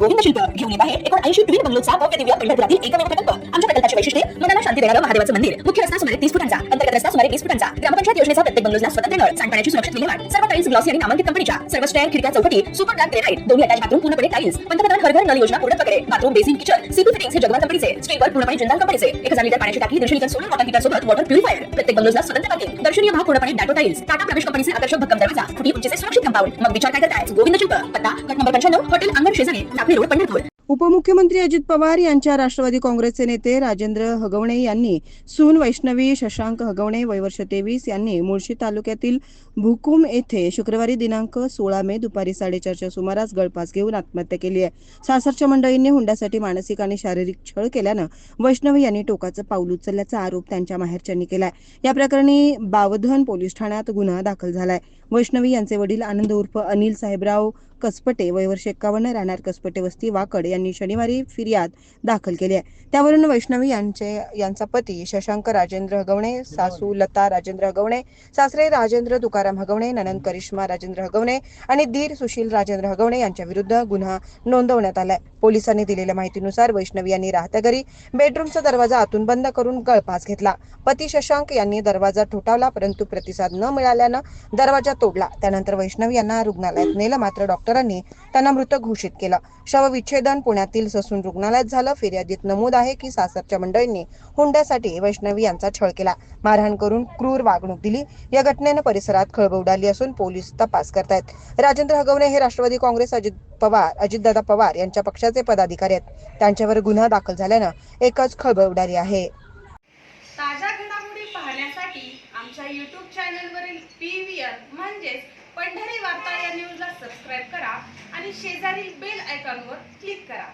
गोविंद शिल्प घेऊन येत आहे एकूण ऐंशी ट्विन बंगलोचा भव्य दिव्य पंढरपुरातील एकमेव प्रकल्प. आमच्या प्रकल्पाची वैशिष्ट्ये शांती देणारं महादेवाचं मंदिर. मुख्य रस्ता सुमारे तीस फुटांचा अंतर्गत रस्ता सुमारे वीस फुटांचा. ग्रामपंचायत योजनेचा प्रत्येक बंगलोजला स्वतंत्र नळ सांडपाण्याची सुरक्षित विल्हेवाट सर्व टाईल्स ग्लॉसी आणि नामांकित कंपनीच्या सर्व स्टँड खिडक्या चौकटी सुपर ग्लास ग्रेनाइट दोन्ही अटॅच बाथरूम पूर्णपणे टाईल्स. पंतप्रधान हर घर नल योजना पूर्ण प्रकारे bathroom basin kitchen CP fittings हे जगवा कंपनीचे. स्टीलवर पूर्णपणे जिंदाल कंपनीचे. एक हजार लिटर पाण्याची टाकी दीडशे लिटर सोलर वॉटर हीटर सोबत वॉटर प्युरिफायर प्रत्येक बंगलोजला स्वतंत्र पार्किंग दर्शनीय भाग पूर्णपणे डाटो टाईल्स टाटा प्रवेश कंपनीचे आकर्षक भक्कम दरवाजा. फुटी उंचीचे सुरक्षित कंपाऊंड मग विचार काय करताय? गोविंद शिल्प पत्ता गट नंबर पंच्याण्णव हॉटेल अंगण शेजारी टाकळी रोड पंढरपूर. उपमुख्यमंत्री अजित पवार यांच्या राष्ट्रवादी काँग्रेसचे नेते राजेंद्र हगवणे यांनी सून वैष्णवी शशांक हगवणे वयवर्ष तेवीस यांनी मुळशी तालुक्यातील भुकुम येथे शुक्रवारी दिनांक सोळा मे दुपारी साडेचारच्या सुमारास गळपास घेऊन आत्महत्या केली आहे. सासरच्या मंडळींनी हुंड्यासाठी मानसिक आणि शारीरिक छळ केल्यानं वैष्णवी यांनी टोकाचं पाऊल उचलल्याचा आरोप त्यांच्या माहेरच्यांनी केलाय. या प्रकरणी बावधन पोलीस ठाण्यात गुन्हा दाखल झालाय. वैष्णवी यांचे वडील आनंद उर्फ अनिल साहेबराव कसपटे वय वर्ष एक्कावन्न राहणार कसपटे वस्ती वाकड यांनी शनिवारी फिर्याद दाखल केली आहे. त्यावरून वैष्णवी यांचे यांचा पती शशांक राजेंद्र हगवणे सासू लता राजेंद्र हगवणे सासरे राजेंद्र तुकाराम हगवणे ननंद करिश्मा राजेंद्र हगवणे आणि धीर सुशील राजेंद्र हगवणे यांच्या विरुद्ध गुन्हा नोंदवण्यात आलाय. पोलिसांनी दिलेल्या माहितीनुसार वैष्णवी यांनी राहत्या घरी बेडरूमचा दरवाजा आतून बंद करून गळपास घेतला. पती शशांक यांनी दरवाजा ठोठावला परंतु प्रतिसाद न मिळाल्यानं दरवाजा तोडला. त्यानंतर वैष्णवी यांना रुग्णालयात नेलं. मात्र डॉक्टरांनी त्यांना मृत घोषित केलं. शवविच्छेदन पुण्यातील ससून रुग्णालयात झालं. फिर्यादीत नमूद आहे की सासरच्या मंडळींनी हुंड्यासाठी वैष्णवी यांचा छळ केला. मारहाण करून क्रूर वागणूक दिली. या घटनेनं परिसरात खळबळ उडाली असून पोलीस तपास करतायत. राजेंद्र हगवणे हे राष्ट्रवादी काँग्रेस अजित पवार अजितदादा पवार यांच्या पक्षाचे पदाधिकारी आहेत. त्यांच्यावर गुन्हा दाखल झाल्यानं एकच खळबळ उडाली आहे. ताज्या घडामोडी पाहण्यासाठी आमच्या यूट्यूब चॅनलवरील पी व्ही म्हणजेच पंढरी वार्ता या न्यूजला सबस्क्राईब करा आणि शेजारील बेल आयकॉनवर क्लिक करा.